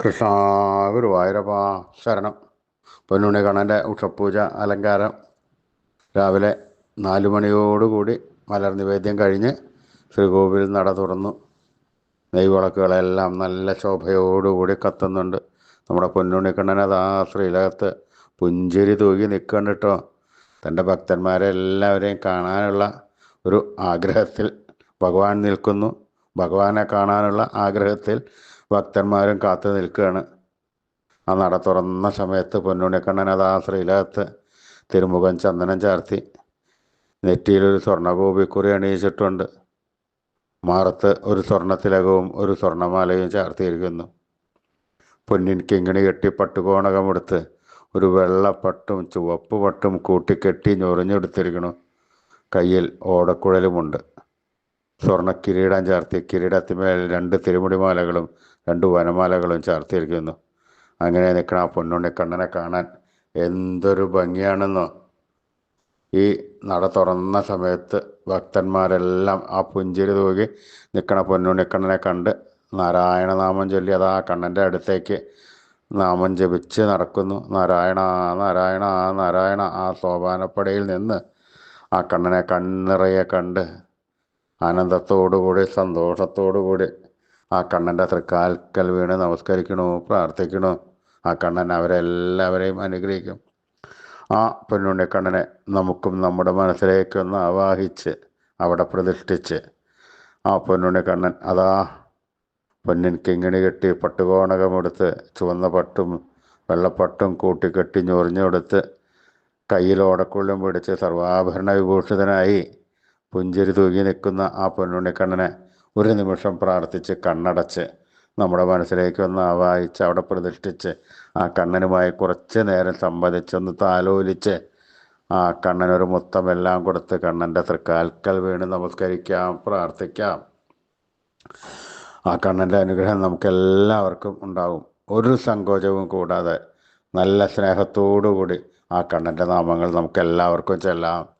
കൃഷ്ണ ശരണം. പൊന്നുണ്ണി കണ്ണന്റെ ഉഷപ്പൂജ അലങ്കാരം. രാവിലെ നാലു മണിയോടുകൂടി മലർ നിവേദ്യം കഴിഞ്ഞ് ശ്രീകോവിൽ നട തുറന്നു. നെയ്വിളക്കുകളെല്ലാം നല്ല ശോഭയോടുകൂടി കത്തുന്നുണ്ട്. നമ്മുടെ പൊന്നുണ്ണി കണ്ണൻ ആ ശ്രീലകത്ത് പുഞ്ചിരി തൂകി നിൽക്കണ്ടിട്ടോ തന്റെ ഭക്തന്മാരെ എല്ലാവരെയും കാണാനുള്ള ഒരു ആഗ്രഹത്തിൽ ഭഗവാൻ നിൽക്കുന്നു. ഭഗവാനെ കാണാനുള്ള ആഗ്രഹത്തിൽ ഭക്തന്മാരും കാത്തു നിൽക്കുകയാണ്. ആ നട തുറന്ന സമയത്ത് പൊന്നുണ്ണിക്കണ്ണൻ ആ ശ്രീലകത്ത് തിരുമുഖം ചന്ദനം ചാർത്തി. നെറ്റിയിലൊരു സ്വർണഗോപിക്കുറി അണിയിച്ചിട്ടുണ്ട്. മാറത്ത് ഒരു സ്വർണത്തിലകവും ഒരു സ്വർണമാലയും ചാർത്തിയിരിക്കുന്നു. പൊന്നിൻ കിങ്ങിണി കെട്ടി പട്ടുകോണകമെടുത്ത് ഒരു വെള്ളപ്പട്ടും ചുവപ്പ് പട്ടും കൂട്ടിക്കെട്ടി ഞൊറിഞ്ഞെടുത്തിരിക്കണു കയ്യിൽ ഓടക്കുഴലുമുണ്ട്. സ്വർണ കിരീടം ചാർത്തി കിരീടത്തിന്മേൽ രണ്ട് തിരുമുടിമാലകളും രണ്ട് വനമാലകളും ചാർത്തിയിരിക്കുന്നു. അങ്ങനെ നിൽക്കണം ആ പൊന്നുണ്ണി കണ്ണനെ കാണാൻ എന്തൊരു ഭംഗിയാണെന്നോ. ഈ നട തുറന്ന സമയത്ത് ഭക്തന്മാരെല്ലാം ആ പുഞ്ചിരി തൂകി നിൽക്കണ പൊന്നുണ്ണിക്കണ്ണനെ കണ്ട് നാരായണനാമം ചൊല്ലി അത് ആ കണ്ണന്റെ അടുത്തേക്ക് നാമം ജപിച്ച് നടക്കുന്നു. നാരായണ നാരായണ നാരായണ ആ സോപാനപ്പടയിൽ നിന്ന് ആ കണ്ണനെ കണ്ണിറയെ കണ്ട് ആനന്ദത്തോടുകൂടി സന്തോഷത്തോടുകൂടി ആ കണ്ണന്റെ തൃക്കാൽക്കൽ വീണ് നമസ്കരിക്കണോ പ്രാർത്ഥിക്കണോ. ആ കണ്ണൻ അവരെല്ലാവരെയും അനുഗ്രഹിക്കും. ആ പൊന്നുണ്ണിക്കണ്ണനെ നമുക്കും നമ്മുടെ മനസ്സിലേക്കൊന്ന് ആവാഹിച്ച് അവിടെ പ്രതിഷ്ഠിച്ച് ആ പൊന്നുണ്ണിക്കണ്ണൻ അതാ പൊന്നിൻ കിങ്ങിണി കെട്ടി പട്ടുകോണകമെടുത്ത് ചുവന്ന പട്ടും വെള്ളപ്പട്ടും കൂട്ടിക്കെട്ടി ഞൊറിഞ്ഞെടുത്ത് കയ്യിൽ ഓടക്കുള്ളും പിടിച്ച് സർവാഭരണ വിഭൂഷിതനായി പുഞ്ചിരി തൂങ്ങി നിൽക്കുന്ന ആ പൊന്നുണ്ണിക്കണ്ണനെ ഒരു നിമിഷം പ്രാർത്ഥിച്ച് കണ്ണടച്ച് നമ്മുടെ മനസ്സിലേക്ക് ഒന്ന് ആവാഹിച്ച് അവിടെ പ്രതിഷ്ഠിച്ച് ആ കണ്ണനുമായി കുറച്ച് നേരം സംവദിച്ചൊന്ന് താലോലിച്ച് ആ കണ്ണനൊരു മുത്തമെല്ലാം കൊടുത്ത് കണ്ണന്റെ തൃക്കാൽക്കൽ വീണ് നമസ്കരിക്കാം പ്രാർത്ഥിക്കാം. ആ കണ്ണന്റെ അനുഗ്രഹം നമുക്ക് എല്ലാവർക്കും ഉണ്ടാവും. ഒരു സങ്കോചവും കൂടാതെ നല്ല സ്നേഹത്തോടു കൂടി ആ കണ്ണന്റെ നാമങ്ങൾ നമുക്ക് എല്ലാവർക്കും ചെല്ലാം.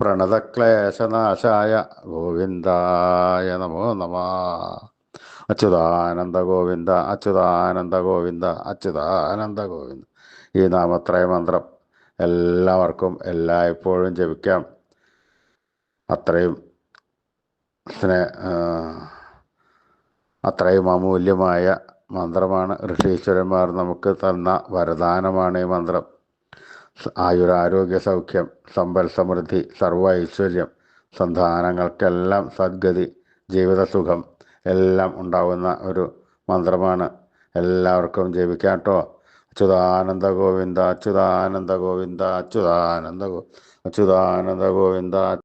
പ്രണതക്ലേശനാശായ ഗോവിന്ദായ നമോ നമ. അച്യുതാനന്ദ ഗോവിന്ദ അച്യുതാനന്ദ ഗോവിന്ദ അച്യുതാനന്ദ ഗോവിന്ദ. ഈ നാമത്രയ മന്ത്രം എല്ലാവർക്കും എല്ലായ്പ്പോഴും ജപിക്കാം. അത്രയും സ്നേ അത്രയും അമൂല്യമായ മന്ത്രമാണ്. ഋഷീശ്വരന്മാർ നമുക്ക് തന്ന വരദാനമാണ് ഈ മന്ത്രം. ആയുരാരോഗ്യ സൗഖ്യം സമ്പൽ സമൃദ്ധി സർവ ഐശ്വര്യം സന്താനങ്ങൾക്കെല്ലാം സദ്ഗതി ജീവിതസുഖം എല്ലാം ഉണ്ടാവുന്ന ഒരു മന്ത്രമാണ്. എല്ലാവർക്കും ജപിക്കാം കേട്ടോ അച്യുതാനന്ദ ഗോവിന്ദ അച്യുതാനന്ദ ഗോവിന്ദ അച്യുതാനന്ദ ഗോ അച്യുതാനന്ദ ഗോവിന്ദ